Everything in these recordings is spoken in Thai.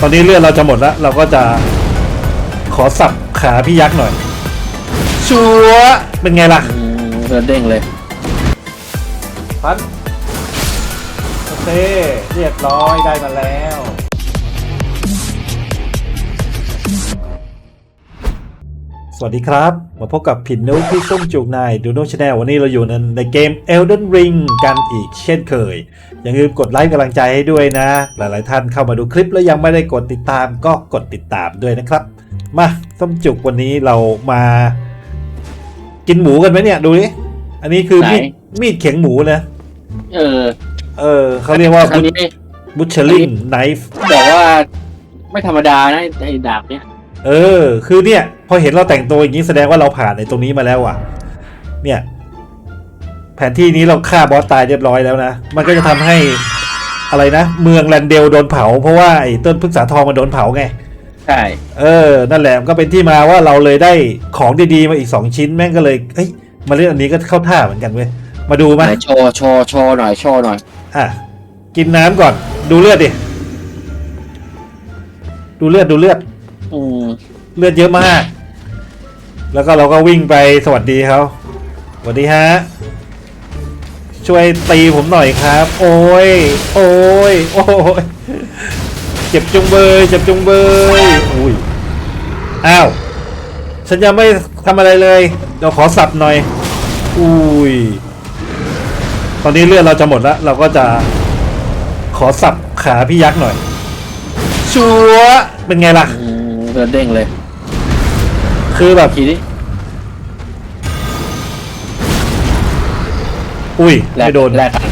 ตอนนี้เลือดเราจะหมดแล้ว เราก็จะขอสับขาพี่ยักษ์หน่อย ชัวร์เป็นไงล่ะอืมเลือดเด้งเลยพันโอเคเรียบร้อยได้มาแล้ว สวัสดีครับ มาพบกับผินนุ๊กพี่ส้มจุกนายดูโนชแนลวันนี้เราอยู่ในในเกม Elden Ring กันอีกเช่นเคย อย่าลืมกดไลค์กำลังใจให้ด้วยนะ หลายๆท่านเข้ามาดูคลิปแล้วยังไม่ได้กดติดตามก็กดติดตามด้วยนะครับ มาส้มจุกวันนี้เรามา กินหมูกันไหมเนี่ยดูดิอันนี้คือมีดไหนมีดเข็งหมูนะเออ เออเขาเรียกว่าคราวนี้บุชเชอริงไนฟ์บอกว่าไม่ธรรมดานะไอ้ดาบเนี้ย เออ คือเนี่ย พอเห็นเราแต่งตัวอย่างนี้แสดงว่าเราผ่านในตรงนี้มาแล้วอะ เนี่ย แผนที่นี้เราฆ่าบอสตายเรียบร้อยแล้วนะ มันก็จะทำให้อะไรนะ เมืองแลนเดลโดนเผา เพราะว่าไอ้ต้นพฤกษาทองมันโดนเผาไง ใช่ เออ นั่นแหละมันก็เป็นที่มาว่าเราเลยได้ของดีๆมาอีกสองชิ้นแม่งก็เลยเฮ้ยมาเล่นอันนี้ก็เข้าท่าเหมือนกันเว้ย มาดูมาไหนโชว์โชว์โชว์หน่อยโชว์หน่อย อะ กินน้ำก่อน ดูเลือดดิ ดูเลือดดูเลือด อืมเลือดเยอะมาก แล้วก็เราก็วิ่งไปสวัสดีเขาสวัสดีฮะ ช่วยตีผมหน่อยครับ โอ้ย โอ้ย โอ้ย เจ็บจุงเบย เจ็บจุงเบย อุ้ย อ้าว ฉันยังไม่ทำอะไรเลย เดี๋ยวขอสับหน่อย อุ้ย ตอนนี้เลือดเราจะหมดแล้ว เราก็จะขอสับขาพี่ยักษ์หน่อย ชัวร์เป็นไงล่ะ อืม เลือดเด้งเลย คือแบบทีนี้อุ้ยแลกไม่โดนแลกกัน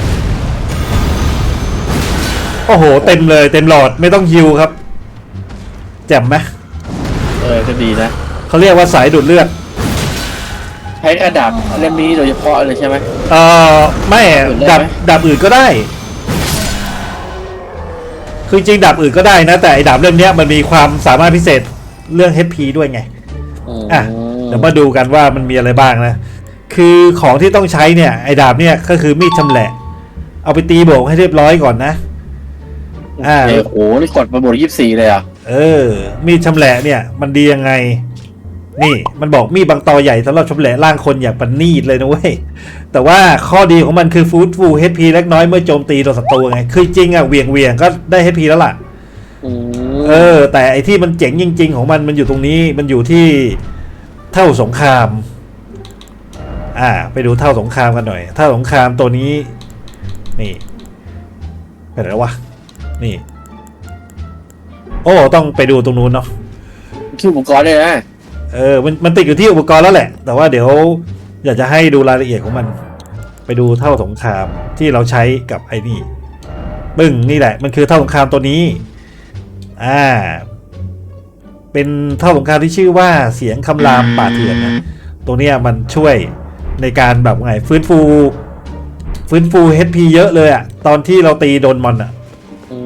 โอ้โห เต็มเลย เต็มหลอดไม่ต้องฮิวครับ แจ่มไหมเออก็ดีนะ เขาเรียกว่าสายดูดเลือดใช้กระดาบเล่มนี้โดยเฉพาะเลยใช่ไหม เอ่อไม่อื่นได้ดับไหมดับอื่นก็ได้ คือจริงดับอื่นก็ได้นะ แต่ไอ้ดับเล่มเนี้ยมันมีความสามารถพิเศษ เรื่อง HP ด้วยไงมอะเดี๋ยวมาดูกันว่ามันมีอะไรบ้างนะ คือของที่ต้องใช้เนี่ย ไอ้ดาบเนี่ยก็คือมีดชำแหละ เอาไปตีโบกให้เรียบร้อยก่อนนะอ่าเอ้ยโอ้โหนี่กดมาบวกยี่สิบสี่เลยอะเออ มีดชำแหละเนี่ย มันดียังไง นี่มันบอกมีดบางตอใหญ่สำหรับชำแหละร่างคนอย่างปันนีดเลยนะเว้ย แต่ว่าข้อดีของมันคือฟูดฟูเฮดพีเล็กน้อยเมื่อโจมตีโดนศัตรูไง คือจริงอะเหวียงเวียงก็ได้เฮดพีแล้วล่ะ อืม เออ แต่ไอที่มันเจ๋งจริง ๆ ของมันมันอยู่ตรงนี้มันอยู่ที่เท่าสงคราม อ่า ไปดูเท่าสงครามกันหน่อยเท่าสงครามตัวนี้ นี่ไปไหนแล้ววะนี่ โอ้ต้องไปดูตรงนู้นเนาะชื่ออุปกรณ์ด้วยนะเออมันมันติดอยู่ที่อุปกรณ์แล้วแหละ แต่ว่าเดี๋ยวอยากจะให้ดูรายละเอียดของมัน ไปดูเท่าสงครามที่เราใช้กับไอ้นี่ปึ้งนี่แหละ มันคือเท่าสงครามตัวนี้ อ่า เป็นเท่าสงครามที่ชื่อว่าเสียงคำรามป่าเถื่อนนะตัวเนี้ยมันช่วยในการแบบไงฟื้นฟู ฟื้นฟู HP เยอะเลยอะตอนที่เราตีโดนมอนอะอื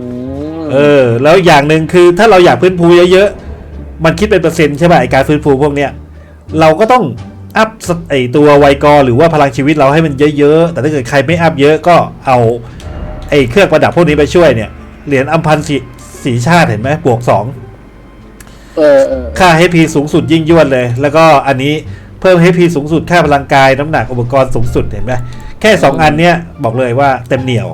มเออ แล้วอย่างหนึ่งคือถ้าเราอยากฟื้นฟูเยอะๆ มันคิดเป็นเปอร์เซ็นต์ใช่ป่ะไอการฟื้นฟูพวกเนี้ยเราก็ต้องอัพสไอตัวไวกอร์หรือว่าพลังชีวิตเราให้มันเยอะๆ แต่ถ้าเกิดใครไม่อัพเยอะก็เอาไอเครื่องประดับพวกนี้ไปช่วยเนี่ยเหรียญอัมพันธ์สี สีชาติเห็นไหมบวกสองเออเออค่า HP สูงสุดยิ่งยวดเลย แล้วก็อันนี้เพิ่ม HP สูงสุดค่าพลังกายน้ำหนักอุปกรณ์สูงสุดเห็นไหมแค่สองอันเนี้ยบอกเลยว่าเต็มเหนียว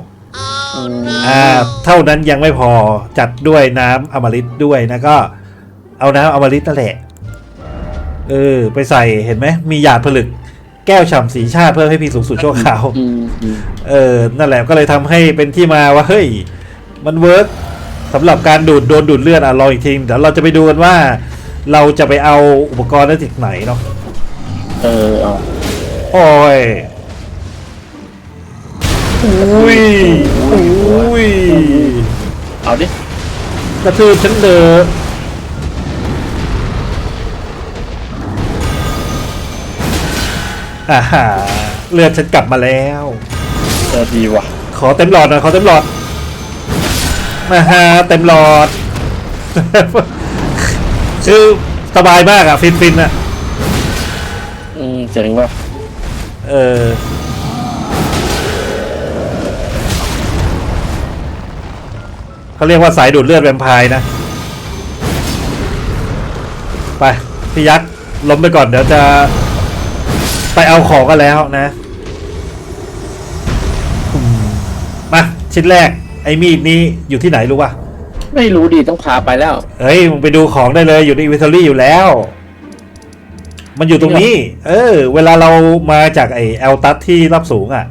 อืมอ่าเท่านั้นยังไม่พอจัดด้วยน้ำอมฤตด้วยนะก็ เอาน้ำอมฤตนั่นแหละเออไปใส่เห็นไหมมีหยาดผลึก แก้วฉ่ำสีชาติเพิ่มให้พีสูงสุดชั่วคราวอืมอืมเออนั่นแหละก็เลยทำให้เป็นที่มาว่าเฮ้ย มันเวิร์ก สำหรับการดูดโดนดูดเลือดอะรออีกทีเดี๋ยวเราจะไปดูกันว่า เราจะไปเอาอุปกรณ์ได้จากไหนเนาะเออเอาโอ้ยอุ้ยอุ้ยเอาดิกระทืบฉันเด้ออ่าฮะเลือดฉันกลับมาแล้วเออดีว่ะ ขอเต็มหลอดหน่อยขอเต็มหลอด มาฮะเต็มหลอด คือสบายมากอะฟินฟินๆอะอืมเจ๋งว่ะเออ เขาเรียกว่าสายดูดเลือดแวมไพร์นะ ไป พี่ยักษ์ล้มไปก่อนเดี๋ยวจะไปเอาของกันแล้วนะอืมมา ชิ้นแรก ไอ้มีดนี้อยู่ที่ไหนรู้ป่ะไม่รู้ดีต้องพาไปแล้ว เฮ้ยมึงไปดูของได้เลยอยู่ในอินเวนทอรี่อยู่แล้ว มันอยู่ตรงนี้ เออ เวลาเรามาจากไอแอลตัสที่รับสูงอะ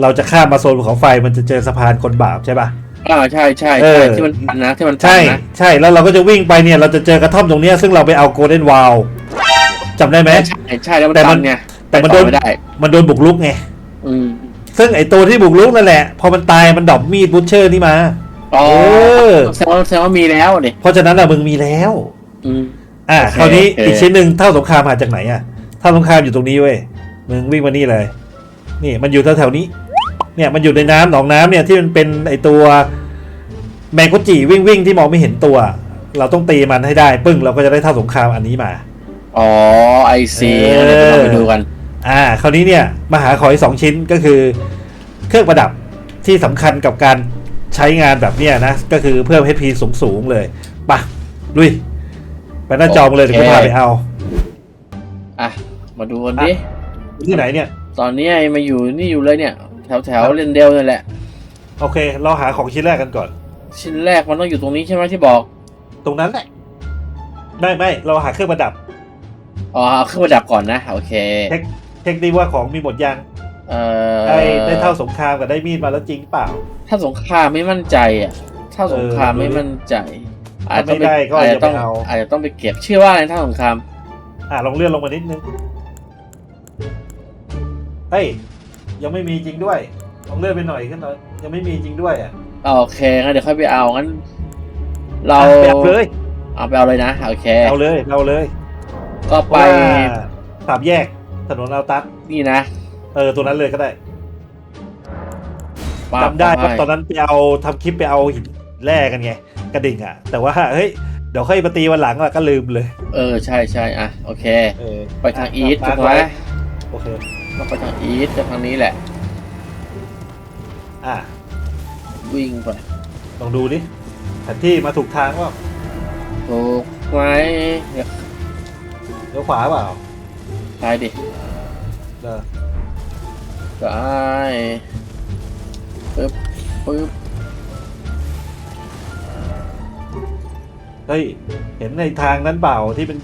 เราจะข้ามมาโซนภูเขาไฟมันจะเจอสะพานคนบาปใช่ป่ะอ่าใช่ใช่เอใช่อที่มันตันนะที่มันตัใช่นนะใช่แล้วเราก็จะวิ่งไปเนี่ย เราจะเจอกระท่อมตรงเนี้ยซึ่งเราไปเอาโกลเด้นวาลจำได้ไหมใช่ใช่แล้วมันแต่มัตันนไงแต่มันไปโดต่นอไม่ได้มันโดนบุกรุกไง อืม ซึ่งไอตัวที่บุกรุกนั่นแหละ พอมันตายมันดรอปมีดบูชเชอร์นี่มาอ๋อเออแสดงว่าแสดงว่ามีแล้วดิเพราะฉะนั้นอะมึงมีแล้วอืมอะโอเคคราวนี้โอเคอีกชิ้นหนึ่งเท่าสงครามมาจากไหนอะเท่าสงครามอยู่ตรงนี้เว้ยมึงวิ่งมานี่เลย นี่มันอยู่แถวๆนี้ เนี่ยมันอยู่ในน้ำหนองน้ำเนี่ยที่มันเป็นไอตัวแมงกุจิวิ่งวิ่งที่มองไม่เห็นตัว เราต้องตีมันให้ได้ ปึ้งเราก็จะได้เท่าสงครามอันนี้มา อ๋อไอซีเออเดี๋ยวเราไปดูกัน อ่าคราวนี้เนี่ยมาหาขออีกสองชิ้นก็คือ เครื่องประดับที่สำคัญกับการใช้งานแบบเนี้ยนะ ก็คือเพิ่ม HP สูงสูงๆเลยไปะลุย ไปหน้าจอมาเลยเดี๋ยวกูพาไปเอา อะ มาดูกันดิที่ไหนเนี่ย ตอนนี้ไอ้มาอยู่นี่อยู่เลยเนี่ย แถวแถวครับเรนเดลนี่นแหละ โอเค เราหาของชิ้นแรกกันก่อน ชิ้นแรกมันต้องอยู่ตรงนี้ใช่ไหมที่บอก ตรงนั้นแหละไม่ไม่เราหาเครื่องประดับอ๋อเอาเครื่องประดับก่อนนะ โอเค เช็คเช็คดีว่าของมีหมดยังเอ่อได้ได้เท่าสงครามกับได้มีดมาแล้วจริงเปล่า ถ้าสงครามไม่มั่นใจอะ ถ้าสงครามเออไม่มั่นใจอาจจะถ้าไม่ได้ก็อาจอย่าจะต้องไปเอาอาจจะต้องไปเก็บชื่อว่าอะไรถ้าสงคราม อะลองเลื่อนลงมานิดนึงเฮ้ยยังไม่มีจริงด้วยลองเลื่อนไปหน่อยขึ้นหน่อยยังไม่มีจริงด้วยอะโอเคงั้นเดี๋ยวค่อยไปเอางั้น เราอะไปเอาเลยเอาไปเอาเลยนะโอเคเอาเลยเอาเลย ก็ไปว่าสามแยก ถนนเอาตัดนี่นะเออตัวนั้นเลยก็ได้ปั๊บจำได้เข้าว่าปตอนนั้นไปเอาทำคลิปไปเอาหินแร่กันไงกระดิ่งอะ แต่ว่าเฮ้ยเดี๋ยวค่อยมาตีวันหลังอะก็ลืมเลย เออใช่ใช่อะโอเคเออไปทางอีทมาถูกไหมไว้โอเคเราไปทางอีทจะทางนี้แหละ อะวิ่งไปลองดูดิแผนที่มาถูกทางว่าถูกไหมเดี๋ยวเลี้ยวขวาเปล่าไปดิ เออไปปึ๊บปึ๊บเฮ้ย เห็นในทางนั้นเปล่าที่เป็น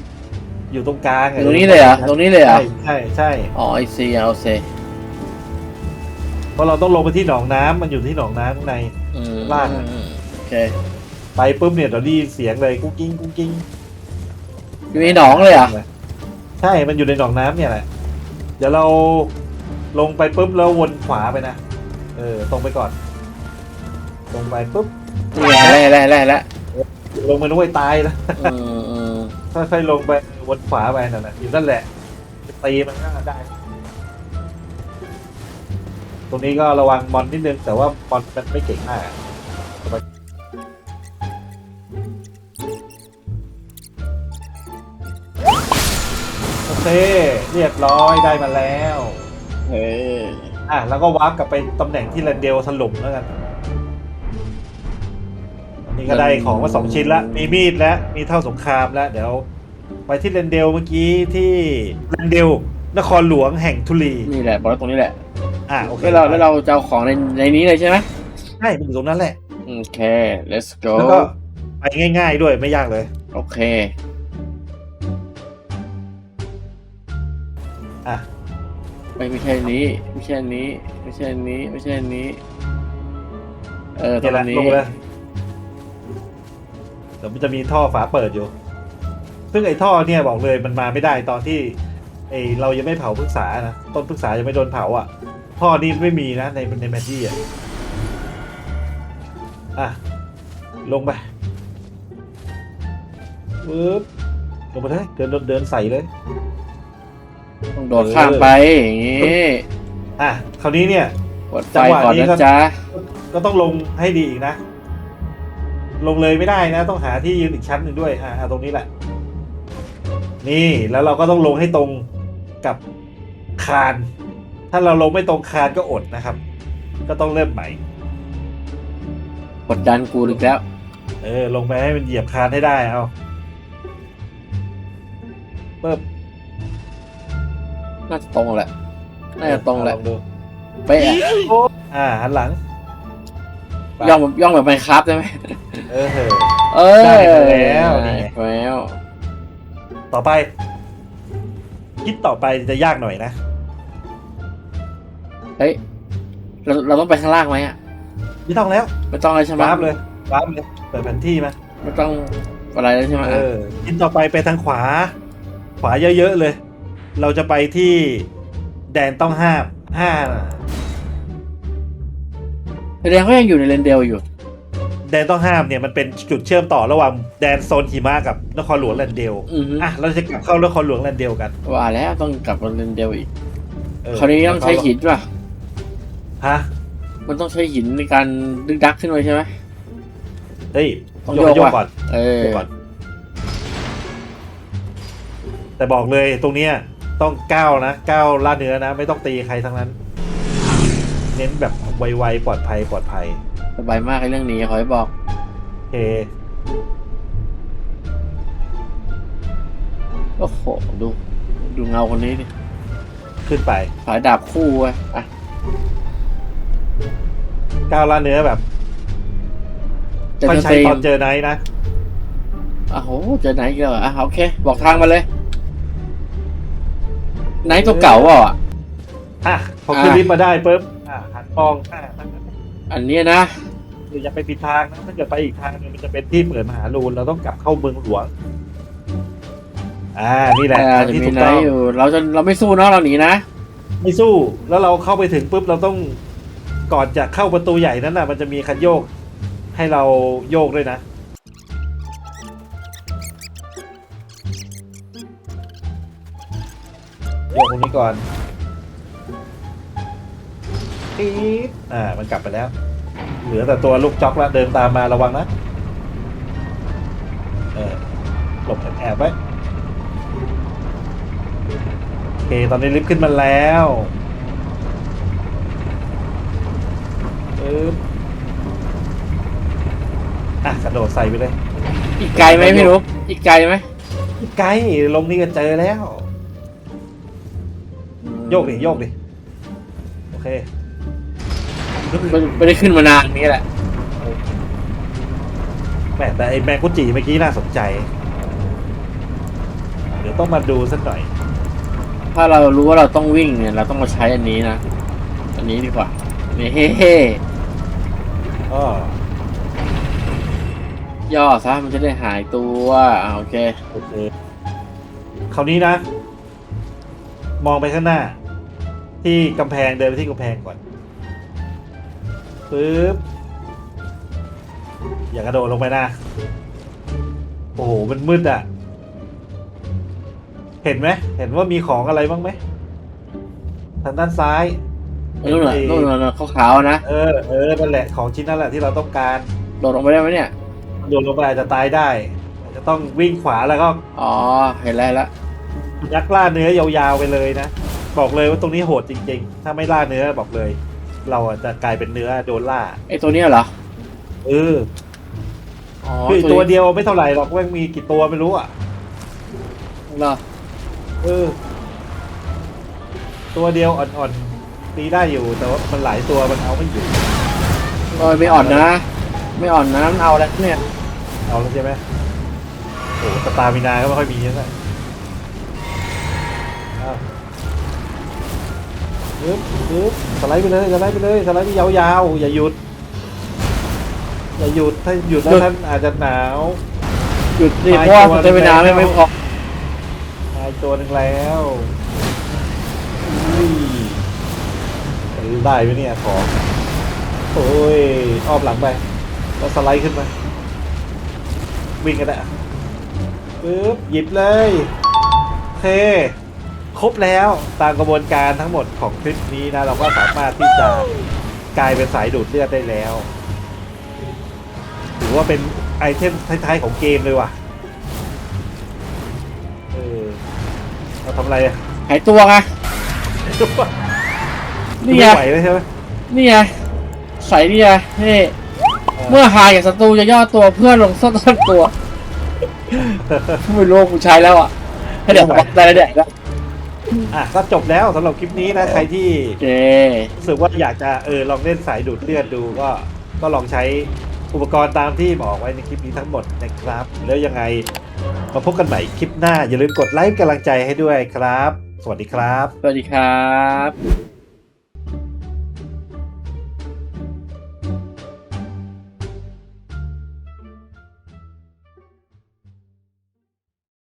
อยู่ตรงกลางอะตรงนี้เลยเหรอะตรงนี้เลยเหรอะใช่ใช่ใช่อ๋อไอซีเอาเซเพราะเราต้องลงไปที่หนองน้ำมันอยู่ที่หนองน้ำข้างใน อืมล่างอะอืมโอเคไปปุ๊บเนี่ยเราได้ยินเสียงเลยกุ้งกิ้งกุ้งกิ้งอยู่ในหนองเลยเหรอะใช่ มันอยู่ในหนองน้ำเนี่ยแหละ เดี๋ยวเราลงไปปุ๊บแล้ววนขวาไปนะ เออตรงไปก่อน ตรงไปปุ๊บนี่ไงแล้วแล้วแล้วแล้วลงไปนุ้ยตายนะอืมอืมค่อยๆลงไปวนขวาไปนั่นแหละอยู่นั่นแหละตีมันก็ได้ ตรงนี้ก็ระวังมอนนิดนึงแต่ว่ามอนมันไม่เก่งมาก เคเรียบร้อยได้มาแล้วเอออะแล้วก็วาร์ปกลับไปตำแหน่งที่แรนเดลถล่มแล้วกันอันนี้ก็ได้ของมาสองชิ้นละมีมีดและมีเท่าสงครามแล้วเดี๋ยว ไปที่แรนเดลเมื่อกี้ที่แรนเดลนครหลวงแห่งทุลีนี่แหละบอกแล้วตรงนี้แหละอะโอเคแล้วเราแล้วเราจะเอาของในในนี้เลยใช่ไหมใช่มันอยู่ตรงนั้นแหละโอเค let's go แล้วก็ไปง่าย ๆ ด้วยไม่ยากเลย โอเค อะไม่ไม่ใช่นี้ ไม่ใช่นี้ ไม่ใช่นี้ ไม่ใช่นี้ เออตเดี๋ยวรละงลนี้งไปเลยเดี๋ยวมันจะมีท่อฝาเปิดอยู่ ซึ่งไอ้ท่อเนี่ยบอกเลยมันมาไม่ได้ตอนที่ไอ้เรายังไม่เผาพฤกษานะต้นพฤกษายังไม่โดนเผาอะ ท่อนี้ไม่มีนะในในแมทที่อะอะลงไปปึ๊บลงไปเลยเดินเดินเดินใส่เลย ต้องโดดข้ามไปอย่างนี้อะคราวนี้เนี่ยกดไฟก่อนจังหวะนี้ก็นะจ๊ะก็ต้องลงให้ดีอีกนะ ลงเลยไม่ได้นะ ต้องหาที่ยืนอีกชั้นหนึ่งด้วยอ่าเอาตรงนี้แหละ นี่แล้วเราก็ต้องลงให้ตรงกับคาน ถ้าเราลงไม่ตรงคานก็อดนะครับ ก็ต้องเริ่มใหม่กดดันกูอีกแล้ว เออ ลงไปให้มันเหยียบคานให้ได้เอาเปิบ น่าจะตรงแหละ น่าจะตรงแหละลองดูเป๊ะอะอ่าหันหลัง ไป ย่องแบบย่องแบบไมครับได้ไหมเออเหอะเออได้แล้วนี่ ได้แล้วต่อไป คิดต่อไปจะยากหน่อยนะ เฮ้ยเราเราต้องไปข้างล่างไหมอะไม่ต้องแล้วไม่ต้องเลยใช่ไหมวาร์ปเลยวาร์ปเลยเปิดแผนที่มาไม่ต้องอะไรแล้วใช่ไหมเออคิดต่อไปไปทางขวา ขวาเยอะๆเลย เราจะไปที่แดนต้องห้ามห้าแสดงว่ายังอยู่ในเลนเดลอยู่ แดนต้องห้ามเนี่ยมันเป็นจุดเชื่อมต่อระหว่างแดนโซนหิมะกับนครหลวงแลนเดลอือฮึ อะเราจะกลับเข้านครหลวงแลนเดลกันว่าแล้วต้องกลับมาเลนเดลอีกเออคราวนี้ต้องใช้หินป่ะ ฮะมันต้องใช้หินในการดึงดักขึ้นไปใช่ไหม เฮ้ยต้องโยกโยกโยกว่ะ ก่อนเออ โยกก่อน แต่บอกเลยตรงเนี้ย ต้องก้าวนะก้าวล่าเนื้อนะ ไม่ต้องตีใครทั้งนั้น เน้นแบบไวๆปลอดภัยปลอดภัยสบายมากไอ้เรื่องนี้ขอให้บอกโอเคโอ้โหดู ดูเงาคนนี้ดิขึ้นไปสายดาบคู่เว้ยอะก้าวล่าเนื้อแบบเจอค่อยเจใช้ตอนเจอไนท์นะโอ้โหเจอไหนอีกันเหรออะโอเค บอกทางมาเลย ไหนตัวเก่าเปล่าอะ อะพอขึ้นอะ ลิฟต์มาได้ปุ๊บอะหันมองอะอันเนี้ยนะหรืออย่าไปผิดทางนะถ้าเกิดไปอีกทางหนึงมันจะเป็นที่เปิดมหาลูนเราต้องกลับเข้าเมืองหลวง อ่านี่แหละอ่าทางจะที่มีถูกไหนต้องอยู่ เราจะเราไม่สู้เนาะเราหนีนะ ไม่สู้ แล้วเราเข้าไปถึงปุ๊บเราต้องก่อนจะเข้าประตูใหญ่นั้นน่ะ มันจะมีคันโยก ให้เราโยกด้วยนะ ยกตรงนี้ก่อนปี๊ดอ่า มันกลับไปแล้ว เหลือแต่ตัวลูกจ็อกแล้วเดินตามมาระวังนะ เออหลบแอบๆไว้โอเค ตอนนี้ลิฟต์ขึ้นมาแล้วปึ๊บอะกระโดดใส่ไปเลย อีกไกลไหมพี่รู้ อีกไกลไหมไกลลงนี่ก็เจอแล้ว โยกดิโยกดิโอเคไม่ไม่ได้ขึ้นมานานนี้แหละแหมแต่ไอ้แมงกุจิเมื่อกี้น่าสนใจ เดี๋ยวต้องมาดูสักหน่อย ถ้าเรารู้ว่าเราต้องวิ่งเนี่ยเราต้องมาใช้อันนี้นะอันนี้ดีกว่านี่เฮ้เฮ้อ้อย่อซะมันจะได้หายตัวอ่าโอเคโอเคคราวนี้นะ มองไปข้างหน้า ที่กำแพงเดินไปที่กำแพงก่อนปึ๊บอย่ากระโดดลงไปนะ โอ้โห มันมืดอะ เห็นไหม เห็นว่ามีของอะไรบ้างไหม ทางด้านซ้ายนู่นน่ะนู่นน่ะขาวๆนะ เออ เออ นั่นแหละ ของชิ้นนั่นแหละที่เราต้องการ โดดลงไปได้ไหมเนี่ย โดนลงไปอาจจะตายได้ อาจจะต้องวิ่งขวาแล้วก็ อ๋อ เห็นแล้วละ ยักล่าเนื้อยาวๆไปเลยนะ บอกเลยว่าตรงนี้โหดจริง ๆ ถ้าไม่ล่าเนื้อบอกเลย เราอะจะกลายเป็นเนื้อโดนล่าไอตัวเนี้ยเหรอเอออ๋อคือตัวเดียวไม่เท่าไหร่หรอกว่ามีกี่ตัวไม่รู้อะเหรอเออ ตัวเดียวอ่อนๆตีได้อยู่แต่ว่ามันหลายตัวมันเอาไม่อยู่เออไม่อ่อนนะ ไม่อ่อนนะมันเอาแล้วเนี่ยเอาแล้วใช่ไหมโอ้สตาร์มินาก็ไม่ค่อยมีนั่นแหละอ้าวปึ๊บปึ๊บสไลด์ไปเลยสไลด์ไปเลยสไลด์ไปยาวๆอย่าหยุด อย่าหยุดถ้าหยุดแล้วท่านอาจจะหนาวหยุดดิไปเพราะว่าตัวสเตมินาหนึ่ไม่งไม่พอตายตัวหนึ่งแล้วอุ้ยได้ไหมเนี่ยของโอ้ยอ้อมหลังไปแล้วสไลด์ขึ้นมาวิ่งกันได้อะปึ๊บหยิบเลยโอเค ครบแล้วตามกระบวนการทั้งหมดของคลิปนี้นะเราก็สามารถที่จะกลายเป็นสายดูดเลือดได้แล้วถือว่าเป็นไอเทมท้ายๆของเกมเลยว่ะเออเราทำอะไรอะหายตัวไงนี่ไงไม่ไหวเลยใช่ไหมนี่ไงใส่นี่ไงนี่เมื่อหายจากศัตรูจะย่อตัวเพื่อลงซ่อนตัวไม่รู้กูใช้แล้วอะเดี๋ยวบอกได้แล้วเดี๋ยวก็ อะก็จบแล้วสำหรับคลิปนี้นะใครที่โอเครู้สึกว่าอยากจะเออลองเล่นสายดูดเลือดดูก็ก็ลองใช้อุปกรณ์ตามที่บอกไว้ในคลิปนี้ทั้งหมดนะครับ แล้วยังไงมาพบกันใหม่คลิปหน้า อย่าลืมกดไลค์กำลังใจให้ด้วยครับ สวัสดีครับ สวัสดีครับ